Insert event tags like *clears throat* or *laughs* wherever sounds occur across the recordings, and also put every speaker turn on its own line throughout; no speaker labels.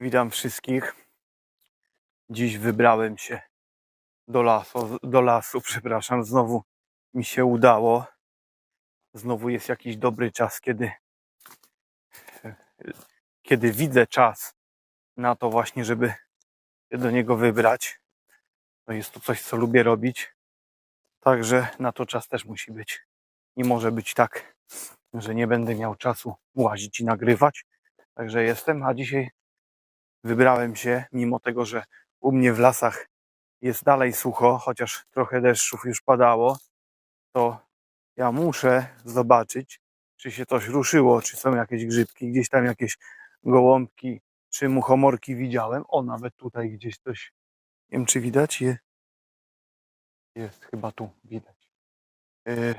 Witam wszystkich. Dziś wybrałem się do lasu, do lasu, *laughs* przepraszam, znowu mi się udało. Znowu jest jakiś dobry czas, kiedy, kiedy widzę czas na to właśnie, żeby się do niego wybrać. To jest to coś, co lubię robić. Także na to czas też musi być. Nie może być tak, że nie będę miał czasu łazić i nagrywać. Także jestem, a dzisiaj wybrałem się, mimo tego, że u mnie w lasach jest dalej sucho, chociaż trochę deszczów już padało, to ja muszę zobaczyć, czy się coś ruszyło, czy są jakieś grzybki, gdzieś tam jakieś gołąbki, czy muchomorki widziałem. O, nawet tutaj gdzieś coś, nie wiem czy widać, je, jest chyba tu, widać. Yy,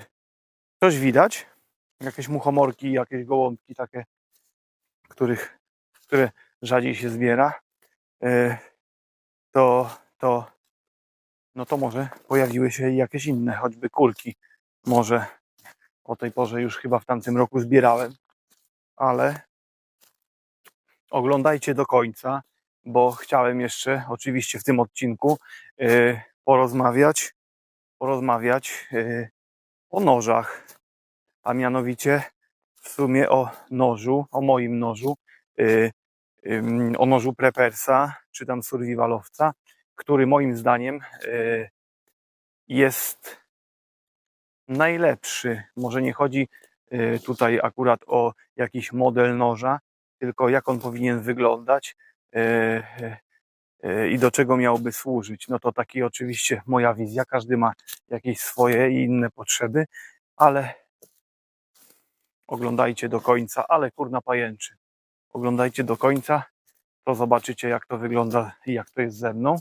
coś widać, jakieś muchomorki, jakieś gołąbki takie, których, które rzadziej się zbiera, e, to, to, no to może pojawiły się jakieś inne, choćby kulki. Może o tej porze już chyba w tamtym roku zbierałem, ale oglądajcie do końca, bo chciałem jeszcze oczywiście w tym odcinku e, porozmawiać, porozmawiać e, o nożach, a mianowicie w sumie o nożu, o moim nożu, o nożu Prepersa, czy tam survivalowca, który moim zdaniem y, jest najlepszy. Może nie chodzi y, tutaj akurat o jakiś model noża, tylko jak on powinien wyglądać y, i do czego miałby służyć. No to taki oczywiście moja wizja. Każdy ma jakieś swoje i inne potrzeby, ale oglądajcie do końca, ale kurna pajęczy oglądajcie do końca, to zobaczycie jak to wygląda i jak to jest ze mną.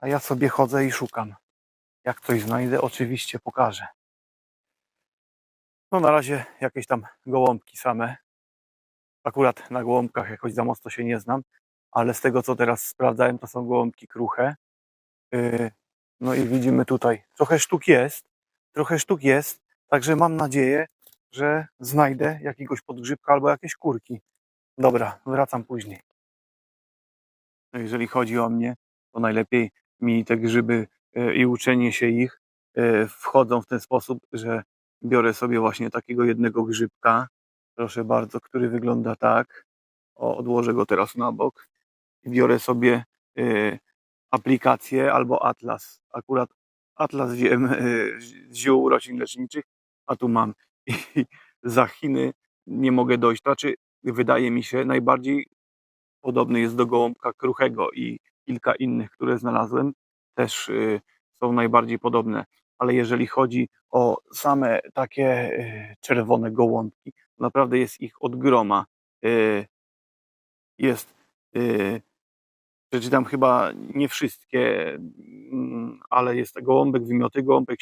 A ja sobie chodzę i szukam. Jak coś znajdę, oczywiście pokażę. No na razie jakieś tam gołąbki same. Akurat na gołąbkach jakoś za mocno się nie znam, ale z tego co teraz sprawdzałem, to są gołąbki kruche. Yy, No i widzimy tutaj, trochę sztuk jest, trochę sztuk jest, także mam nadzieję, że znajdę jakiegoś podgrzybka albo jakieś kurki. Dobra, wracam później. No, Jeżeli chodzi o mnie, to najlepiej mi te grzyby e, i uczenie się ich e, wchodzą w ten sposób, że biorę sobie właśnie takiego jednego grzybka, proszę bardzo, który wygląda tak. O, odłożę go teraz na bok. Biorę sobie e, aplikację albo atlas. Akurat atlas wziąłem e, z ziół roślin leczniczych, a tu mam. I *laughs* za Chiny nie mogę dojść. Znaczy, wydaje mi się, najbardziej podobny jest do gołąbka kruchego i kilka innych, które znalazłem, też y, są najbardziej podobne. Ale jeżeli chodzi o same takie y, czerwone gołąbki, naprawdę jest ich od groma. Y, Jest, przeczytam chyba nie wszystkie, mm, ale jest gołąbek wymioty, gołąbek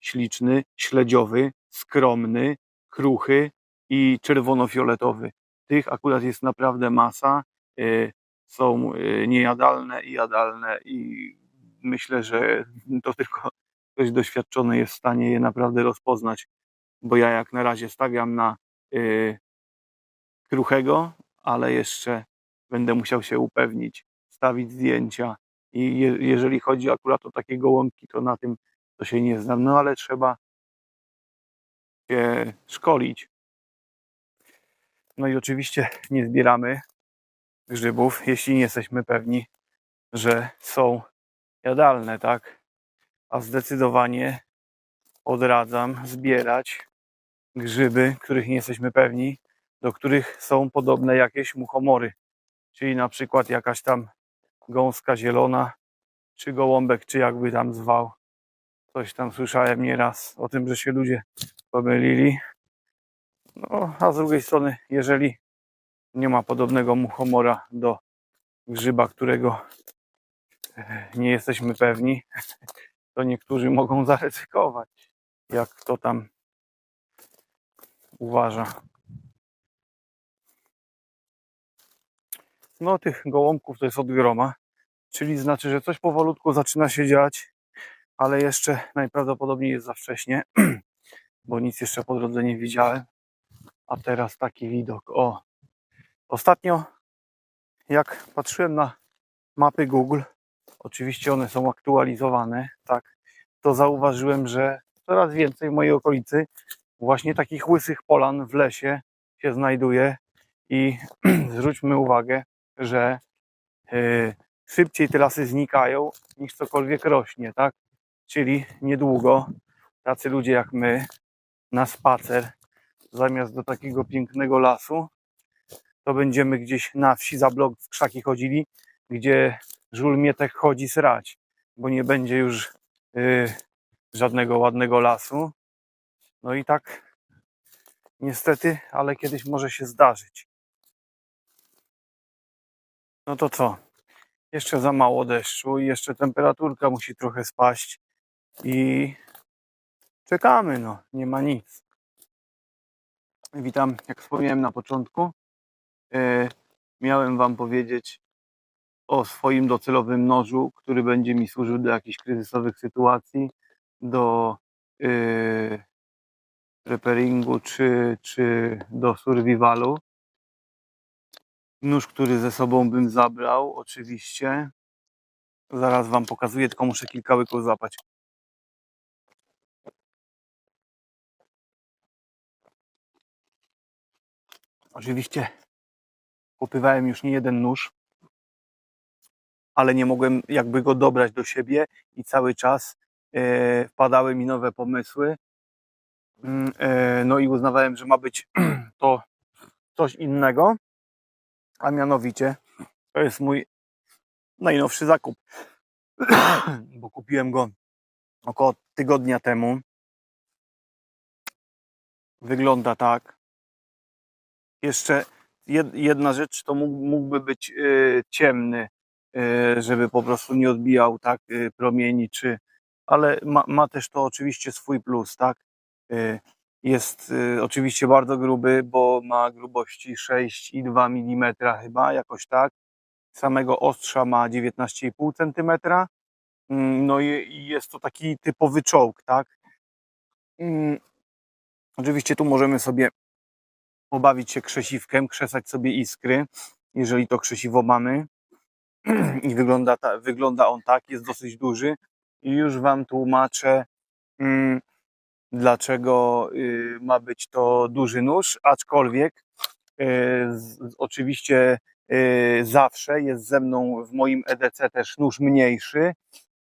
śliczny, śledziowy, skromny, kruchy i czerwono-fioletowy. Tych akurat jest naprawdę masa. y, Są y, niejadalne i jadalne i myślę, że to tylko ktoś doświadczony jest w stanie je naprawdę rozpoznać, bo ja jak na razie stawiam na y, kruchego, ale jeszcze będę musiał się upewnić, stawić zdjęcia i je, jeżeli chodzi akurat o takie gołąbki, to na tym to się nie znam, no ale trzeba się szkolić. No i oczywiście nie zbieramy grzybów, jeśli nie jesteśmy pewni, że są jadalne, tak? A zdecydowanie odradzam zbierać grzyby, których nie jesteśmy pewni, do których są podobne jakieś muchomory, czyli na przykład jakaś tam gąska zielona, czy gołąbek, czy jakby tam zwał. Coś tam słyszałem nieraz o tym, że się ludzie pomylili. No, a z drugiej strony, jeżeli nie ma podobnego muchomora do grzyba, którego e, nie jesteśmy pewni, *laughs* to niektórzy mogą zaryzykować, jak kto tam uważa. No, tych gołąbków to jest od groma, czyli znaczy, że coś powolutku zaczyna się dziać, ale jeszcze najprawdopodobniej jest za wcześnie, *clears throat* bo nic jeszcze po drodze nie widziałem. A teraz taki widok. O, ostatnio jak patrzyłem na mapy Google, oczywiście one są aktualizowane, tak, to zauważyłem, że coraz więcej w mojej okolicy właśnie takich łysych polan w lesie się znajduje i *clears throat* zwróćmy uwagę, że yy, szybciej te lasy znikają niż cokolwiek rośnie, tak? Czyli niedługo tacy ludzie jak my na spacer zamiast do takiego pięknego lasu to będziemy gdzieś na wsi za blok w krzaki chodzili, gdzie żul mietek chodzi srać, bo nie będzie już yy, żadnego ładnego lasu. No i tak niestety, ale kiedyś może się zdarzyć. No to co? Jeszcze za mało deszczu i jeszcze temperaturka musi trochę spaść i czekamy, no, nie ma nic. Witam, jak wspomniałem na początku, e, miałem Wam powiedzieć o swoim docelowym nożu, który będzie mi służył do jakichś kryzysowych sytuacji, do e, repairingu czy, czy do survivalu. Nóż, który ze sobą bym zabrał, oczywiście. Zaraz Wam pokazuję, tylko muszę kilka łyków złapać. Oczywiście kupywałem już nie jeden nóż, ale nie mogłem jakby go dobrać do siebie i cały czas e, wpadały mi nowe pomysły. Mm, e, no i uznawałem, że ma być *clears throat* to coś innego, a mianowicie to jest mój najnowszy zakup, *clears throat* bo kupiłem go około tygodnia temu. Wygląda tak. Jeszcze jed- jedna rzecz, to mógł, mógłby być y, ciemny, y, żeby po prostu nie odbijał tak y, promieni, czy, ale ma, ma też to oczywiście swój plus, tak? Jest oczywiście bardzo gruby, bo ma grubości 6,2 mm chyba, jakoś tak. Samego ostrza ma 19,5 cm. Mm, No i, i jest to taki typowy czołg, tak? Mm, Oczywiście tu możemy sobie pobawić się krzesiwkiem, krzesać sobie iskry, jeżeli to krzesiwo mamy. *clears throat* I wygląda, ta, wygląda on tak, jest dosyć duży. I już Wam tłumaczę, mm, dlaczego y, ma być to duży nóż, aczkolwiek y, z, oczywiście y, zawsze jest ze mną w moim EDC też nóż mniejszy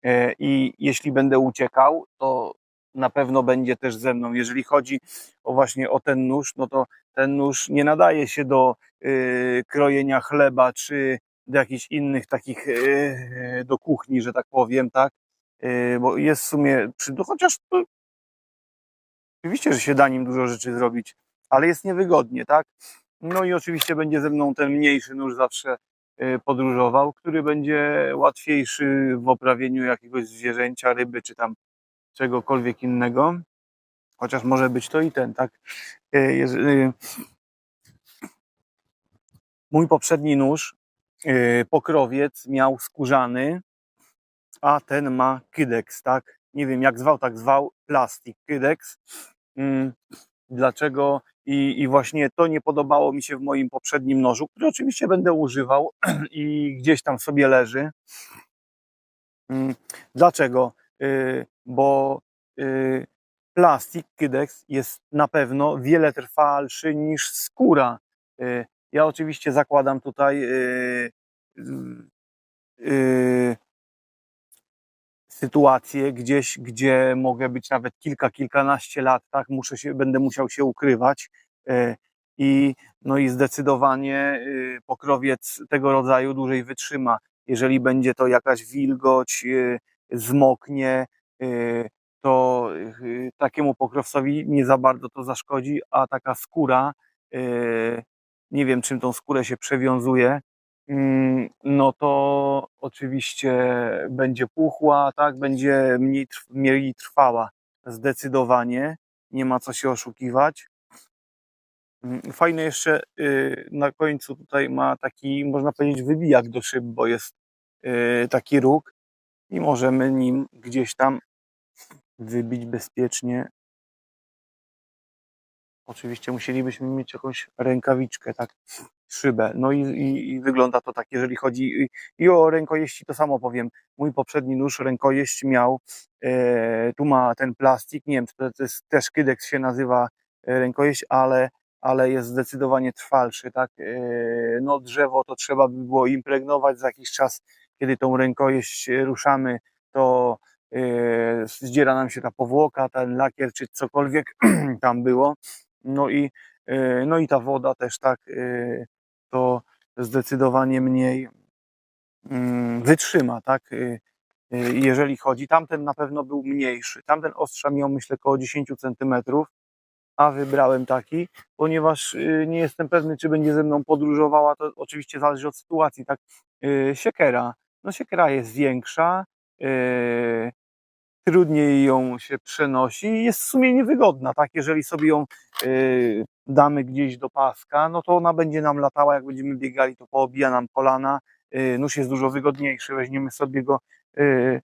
y, i jeśli będę uciekał, to na pewno będzie też ze mną. Jeżeli chodzi o właśnie o ten nóż, no to ten nóż nie nadaje się do y, krojenia chleba czy do jakichś innych takich y, do kuchni, że tak powiem, tak? Y, bo jest w sumie, przy, no chociaż oczywiście, że się da nim dużo rzeczy zrobić, ale jest niewygodnie, tak? No i oczywiście będzie ze mną ten mniejszy nóż zawsze y, podróżował, który będzie łatwiejszy w oprawieniu jakiegoś zwierzęcia, ryby czy tam czegokolwiek innego. Chociaż może być to i ten, tak? Y, Mój poprzedni nóż, y, pokrowiec, miał skórzany, a ten ma kydex, tak? Nie wiem jak zwał, tak zwał, plastik, kydex. Mm, Dlaczego? I, I właśnie to nie podobało mi się w moim poprzednim nożu, który oczywiście będę używał *clears throat* i gdzieś tam sobie leży. Mm, Dlaczego? Bo y, plastik, kydex jest na pewno wiele trwalszy niż skóra. Y, Ja oczywiście zakładam tutaj y, sytuację gdzieś, gdzie mogę być nawet kilka, kilkanaście lat, tak, muszę się, będę musiał się ukrywać i no i zdecydowanie pokrowiec tego rodzaju dłużej wytrzyma. Jeżeli będzie to jakaś wilgoć, zmoknie, to y, takiemu pokrowcowi nie za bardzo to zaszkodzi, a taka skóra, y, nie wiem czym tą skórę się przewiązuje, mm, no to oczywiście będzie puchła, tak, będzie mniej, mniej trwała. Zdecydowanie, nie ma co się oszukiwać. Mm, Fajne jeszcze y, na końcu tutaj ma taki, można powiedzieć, wybijak do szyb, bo jest y, taki róg i możemy nim gdzieś tam wybić bezpiecznie Oczywiście musielibyśmy mieć jakąś rękawiczkę, tak, szybę. No i, i, i wygląda to tak, jeżeli chodzi i, i o rękojeści, to samo powiem. Mój poprzedni nóż rękojeść miał, e, tu ma ten plastik, nie wiem, to, to jest też kydex się nazywa e, rękojeść, ale, ale jest zdecydowanie trwalszy, tak. E, no drzewo to trzeba by było impregnować za jakiś czas, kiedy tą rękojeść ruszamy, to zdziera nam się ta powłoka, ten lakier czy cokolwiek *clears throat* tam było. No i, e, no i ta woda też tak, e, to zdecydowanie mniej mm, wytrzyma, tak? Jeżeli chodzi, tamten na pewno był mniejszy. Tamten ostrza miał myślę około 10 centymetrów, a wybrałem taki, ponieważ nie jestem pewny, czy będzie ze mną podróżowała. To oczywiście zależy od sytuacji, tak? Siekiera. No siekiera jest większa, trudniej ją się przenosi i jest w sumie niewygodna, tak? Jeżeli sobie ją y, damy gdzieś do paska, no to ona będzie nam latała, jak będziemy biegali, to poobija nam kolana. Y, nóż jest dużo wygodniejszy, weźmiemy sobie go, y,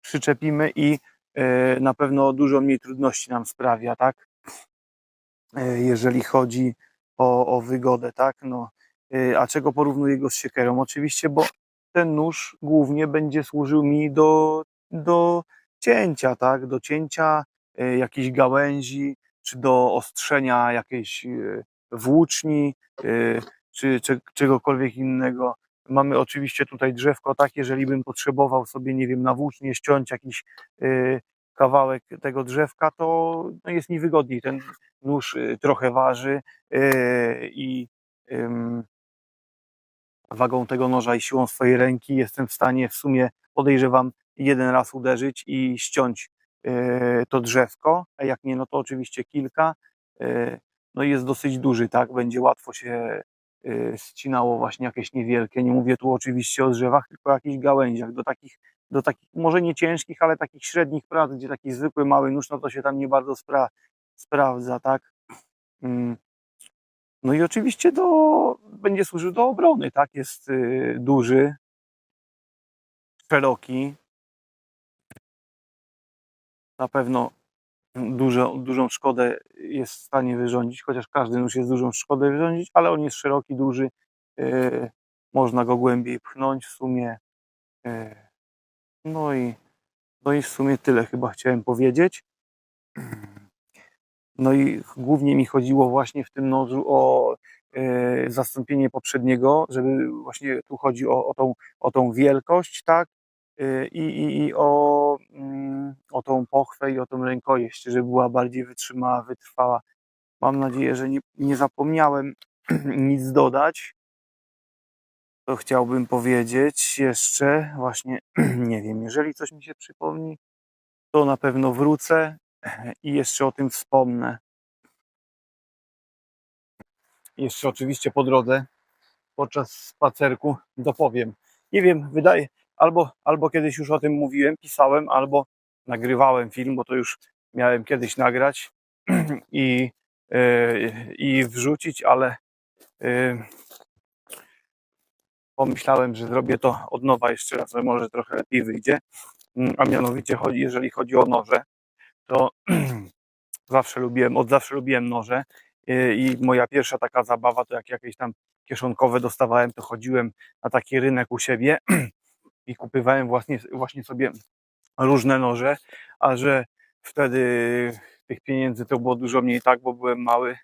przyczepimy i y, na pewno dużo mniej trudności nam sprawia, tak? Jeżeli chodzi o, o wygodę, tak? No, a czego porównuję go z siekierą? Oczywiście, bo ten nóż głównie będzie służył mi do, do cięcia, tak? Do cięcia y, jakichś gałęzi, czy do ostrzenia jakiejś y, włóczni, y, czy, czy czegokolwiek innego. Mamy oczywiście tutaj drzewko, tak? Jeżeli bym potrzebował sobie, nie wiem, na włócznie ściąć jakiś kawałek tego drzewka, to no jest mi wygodniej. Ten nóż trochę waży i wagą tego noża i siłą swojej ręki jestem w stanie w sumie, podejrzewam, jeden raz uderzyć i ściąć y, to drzewko, a jak nie, no to oczywiście kilka. Y, No i jest dosyć duży, tak? Będzie łatwo się y, ścinało właśnie jakieś niewielkie. Nie mówię tu oczywiście o drzewach, tylko o jakichś gałęziach. Do takich, do takich może nie ciężkich, ale takich średnich prac, gdzie taki zwykły mały nóż, no to się tam nie bardzo spra sprawdza, tak? Mm. No i oczywiście do, będzie służył do obrony, tak? Jest duży, szeroki. Na pewno dużo, dużą szkodę jest w stanie wyrządzić, chociaż każdy nóż jest dużą szkodę wyrządzić, ale on jest szeroki, duży. y, można go głębiej pchnąć w sumie. y, No i, no i w sumie tyle chyba chciałem powiedzieć. No i głównie mi chodziło właśnie w tym nożu o e, zastąpienie poprzedniego, żeby właśnie tu chodzi o, o, tą, o tą wielkość, tak? E, I, i, i o, mm, o tą pochwę i o tą rękojeść, żeby była bardziej wytrzymała, wytrwała. Mam nadzieję, że nie, nie zapomniałem *clears throat* nic dodać. To chciałbym powiedzieć jeszcze, właśnie, *clears throat* nie wiem, jeżeli coś mi się przypomni, to na pewno wrócę i jeszcze o tym wspomnę. Jeszcze oczywiście po drodze, podczas spacerku dopowiem. Nie wiem, wydaje, albo, albo kiedyś już o tym mówiłem, pisałem, albo nagrywałem film, bo to już miałem kiedyś nagrać *clears throat* i, yy, i wrzucić, ale yy, pomyślałem, że zrobię to od nowa jeszcze raz, że może trochę lepiej wyjdzie. Mm, A mianowicie chodzi, jeżeli chodzi o noże, to *clears throat* zawsze lubiłem, od zawsze lubiłem noże y, i moja pierwsza taka zabawa to jak jakieś tam kieszonkowe dostawałem, to chodziłem na taki rynek u siebie *clears throat* i kupywałem właśnie, właśnie sobie różne noże, a że wtedy tych pieniędzy to było dużo mniej tak, bo byłem mały,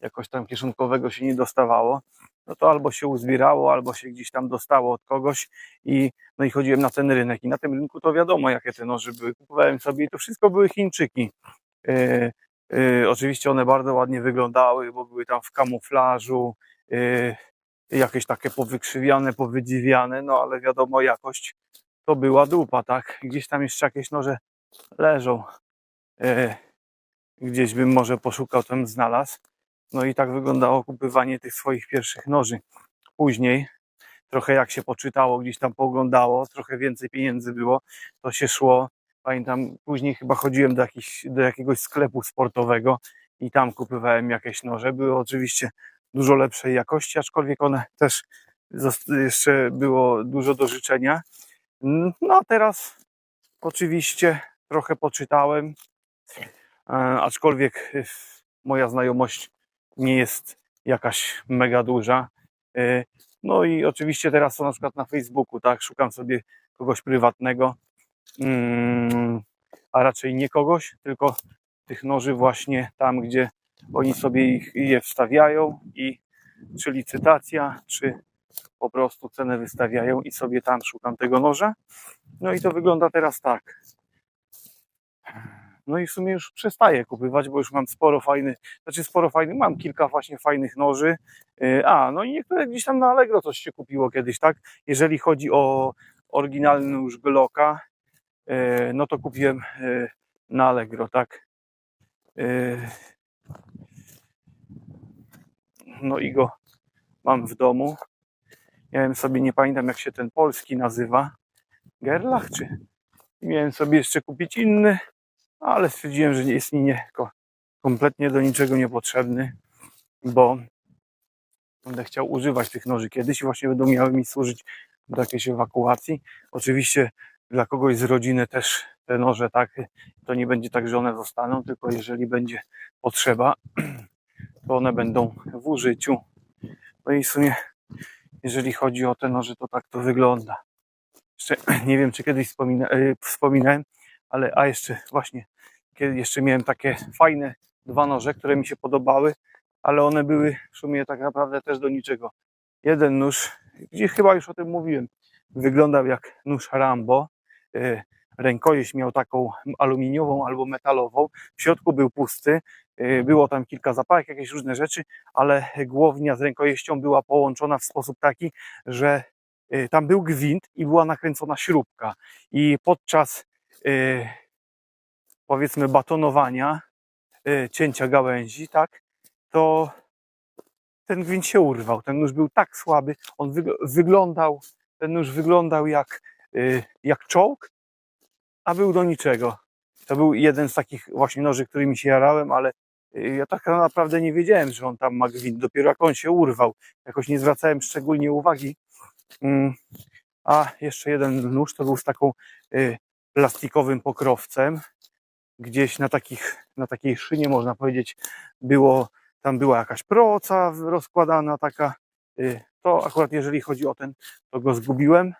jakoś tam kieszonkowego się nie dostawało, no to albo się uzbierało, albo się gdzieś tam dostało od kogoś i no i chodziłem na ten rynek i na tym rynku to wiadomo jakie te noże były, kupowałem sobie i to wszystko były Chińczyki. E, e, oczywiście one bardzo ładnie wyglądały, bo były tam w kamuflażu, e, jakieś takie powykrzywiane, powydziwiane, no ale wiadomo jakość to była dupa, tak? Gdzieś tam jeszcze jakieś noże leżą. E, gdzieś bym może poszukał, tam znalazł. No i tak wyglądało kupywanie tych swoich pierwszych noży. Później, trochę jak się poczytało, gdzieś tam pooglądało, trochę więcej pieniędzy było, to się szło. Pamiętam, później chyba chodziłem do, jakiś, do jakiegoś sklepu sportowego i tam kupywałem jakieś noże. Były oczywiście dużo lepszej jakości, aczkolwiek one też jeszcze było dużo do życzenia. No a teraz oczywiście trochę poczytałem, e, aczkolwiek moja znajomość nie jest jakaś mega duża. Y, No i oczywiście teraz to na przykład na Facebooku, tak, szukam sobie kogoś prywatnego, mm, a raczej nie kogoś, tylko tych noży właśnie tam, gdzie oni sobie ich, je wstawiają i czy licytacja, czy po prostu cenę wystawiają i sobie tam szukam tego noża. No i to wygląda teraz tak. No i w sumie już przestaję kupywać, bo już mam sporo fajnych, znaczy sporo fajnych, mam kilka właśnie fajnych noży. Yy, A, no i niektóre gdzieś tam na Allegro coś się kupiło kiedyś, tak? Jeżeli chodzi o oryginalny nóż Glocka, yy, no to kupiłem yy, na Allegro, tak? No i go mam w domu. Miałem sobie, nie pamiętam jak się ten polski nazywa, Gerlach czy? Miałem sobie jeszcze kupić inny, ale stwierdziłem, że nie jest mi nie, ko- kompletnie do niczego niepotrzebny, bo będę chciał używać tych noży kiedyś i właśnie będą miały mi służyć do jakiejś ewakuacji. Oczywiście dla kogoś z rodziny też te noże tak, to nie będzie tak, że one zostaną, tylko jeżeli będzie potrzeba, *clears throat* to one będą w użyciu. No i w sumie, jeżeli chodzi o te noże, to tak to wygląda. Jeszcze *clears throat* nie wiem, czy kiedyś wspomina, e, wspominałem, ale a jeszcze właśnie, kiedy jeszcze miałem takie fajne dwa noże, które mi się podobały, ale one były w sumie tak naprawdę też do niczego. Jeden nóż, gdzie chyba już o tym mówiłem, wyglądał jak nóż Rambo. E, Rękojeść miał taką aluminiową albo metalową. W środku był pusty. e, Było tam kilka zapałek, jakieś różne rzeczy, ale głownia z rękojeścią była połączona w sposób taki, że e, tam był gwint i była nakręcona śrubka. I podczas e, powiedzmy batonowania, cięcia gałęzi, tak, to ten gwint się urwał. Ten nóż był tak słaby, on wyg- wyglądał, ten nóż wyglądał jak, y, jak czołg, a był do niczego. To był jeden z takich właśnie noży, którymi się jarałem, ale y, ja tak naprawdę nie wiedziałem, że on tam ma gwint. Dopiero jak on się urwał, jakoś nie zwracałem szczególnie uwagi. Mm, A jeszcze jeden nóż to był z taką y, plastikowym pokrowcem. Gdzieś na, takich, na takiej szynie, można powiedzieć, było tam była jakaś proca rozkładana taka. y, To akurat jeżeli chodzi o ten, to go zgubiłem,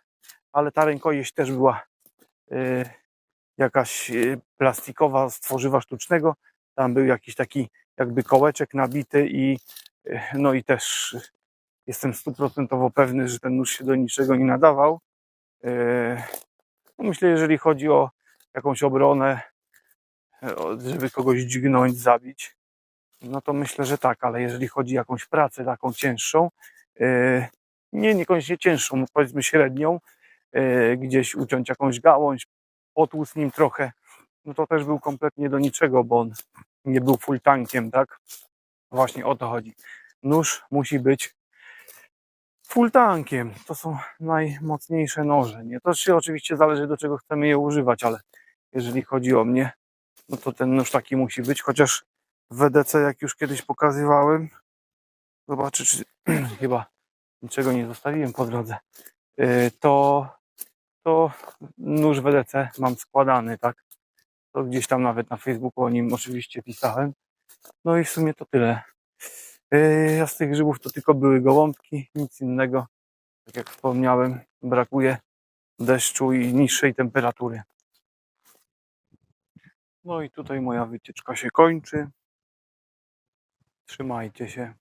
ale ta rękojeść też była jakaś y, plastikowa z tworzywa sztucznego. Tam był jakiś taki jakby kołeczek nabity i y, no i też jestem stuprocentowo pewny, że ten nóż się do niczego nie nadawał. Y, no Myślę, jeżeli chodzi o jakąś obronę, żeby kogoś dźgnąć, zabić, no to myślę, że tak, ale jeżeli chodzi o jakąś pracę taką cięższą, nie niekoniecznie cięższą, powiedzmy średnią, gdzieś uciąć jakąś gałąź, potłuc nim trochę, no to też był kompletnie do niczego, bo on nie był full tankiem, tak? Właśnie o to chodzi. Nóż musi być full tankiem. To są najmocniejsze noże. Nie? To się oczywiście zależy do czego chcemy je używać, ale jeżeli chodzi o mnie, no to ten nóż taki musi być, chociaż w WDC, jak już kiedyś pokazywałem. Zobaczę, czy *clears throat* chyba niczego nie zostawiłem po drodze. Yy, To, to nóż WDC mam składany, tak? To gdzieś tam nawet na Facebooku o nim oczywiście pisałem. No i w sumie to tyle. Yy, A z tych grzybów to tylko były gołąbki, nic innego. Tak jak wspomniałem, brakuje deszczu i niższej temperatury. No i tutaj moja wycieczka się kończy. Trzymajcie się.